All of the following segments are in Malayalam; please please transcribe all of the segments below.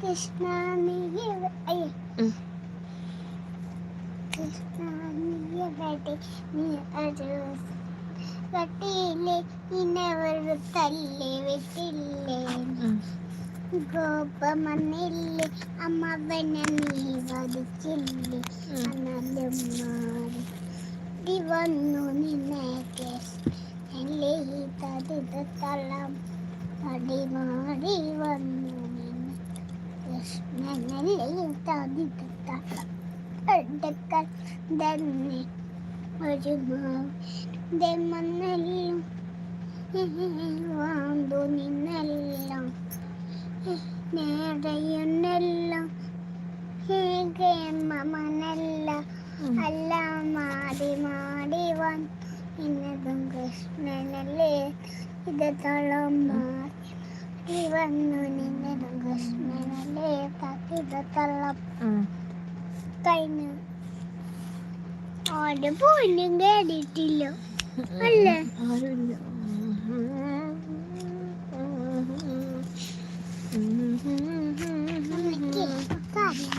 കൃഷ്ണ കട്ടിയില്ലേ ഇനവർ തല്ലി വിട്ടില്ലേ. ഗോപമന്നില്ലേ അമ്മവനെ നീ വധിച്ചില്ലേ. അന്നാലും മാറി വന്നു നിന്നെ തടിത തളം തടി മാറി വന്നു നിന്നെ കൃഷ്ണനല്ലേ തടിത തളം എടുക്കൽ തന്നെ ഒരു മാന്നെല്ലാം വാണ്ടു നിന്നെല്ലാം. നേടയുന്നെല്ലാം ഹേഗേമനെല്ല ഉം. അല്ല മാടി മാടി വൻ ഇന്നതും കൃഷ്ണനല്ലേ? ഇത് തളം മാറി വന്നു. നിന്നതും ഇത് തള്ളം. കഴിഞ്ഞു ഓന്റെ പോയിന്റും കേടിയിട്ടില്ല അല്ലേ? ആരുമില്ല. അമ്മയ്ക്ക് ഒക്കെ അറിയാം.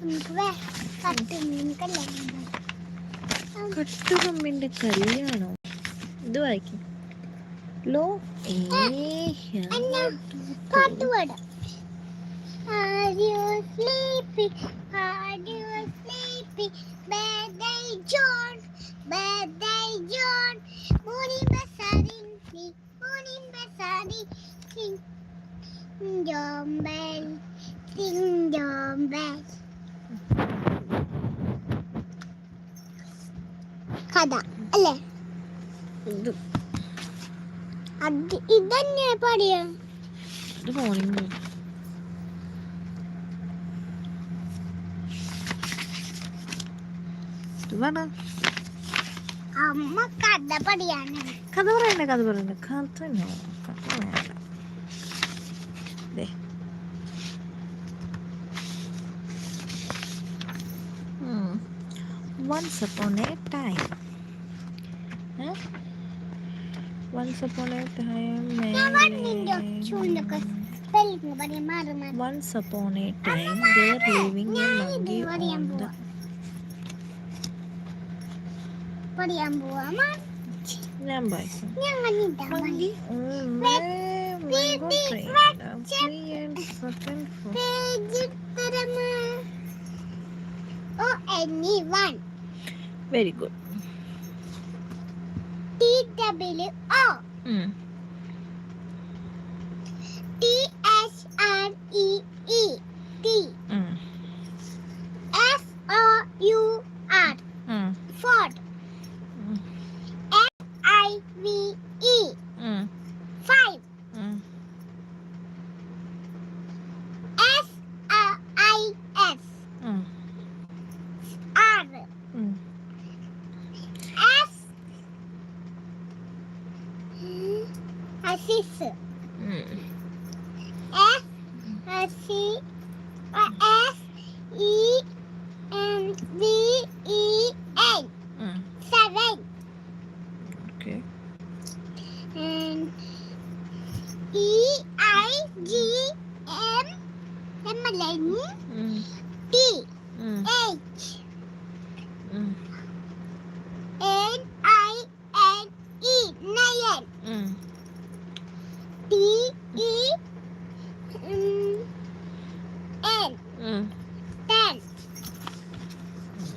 നമുക്ക് വേ കട്ടും കല്യാണം ഇത് വായിക്കും. ലോ ഏ പാട്ട് പാടാം. Are you sleepy? Are you sleepy? Birthday John, birthday John. Morning basarin, sing, morning basarin, sing. John bell, sing John bell. കഥ അല്ലേ അത് ഇതന്നെ പാടിയ ഇത് വേണ അമ്മ കഥ പടിയാണ് കഥ പറയണ്ട കഥ പറയണ്ട കഥ വേണ്ട ദേ. ഉം. Once upon a time. ഏ? Once upon a time. ഞാൻ പറഞ്ഞില്ലോ മേലെ- ചൂണ്ടൊക്കെ സ്പെല്ലിങ് പറയാൻ മാറി തരമാ O N E one Very good. T W O Assist. Mm. S S C hmm. S E N D E N. Mm. Seven. Okay. And E I G M M L N T H. Mm.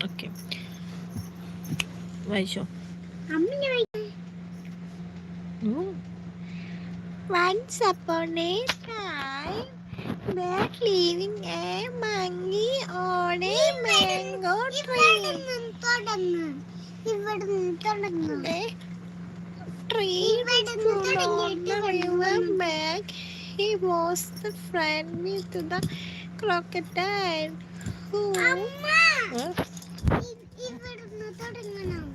Okay. വായിച്ചോ Once upon a time, there living a monkey on a mango tree. The tree was on the river bank. He was the friend with the crocodile. Who? അമ്മ Huh? ഇവിടുന്ന് തുടങ്ങണം.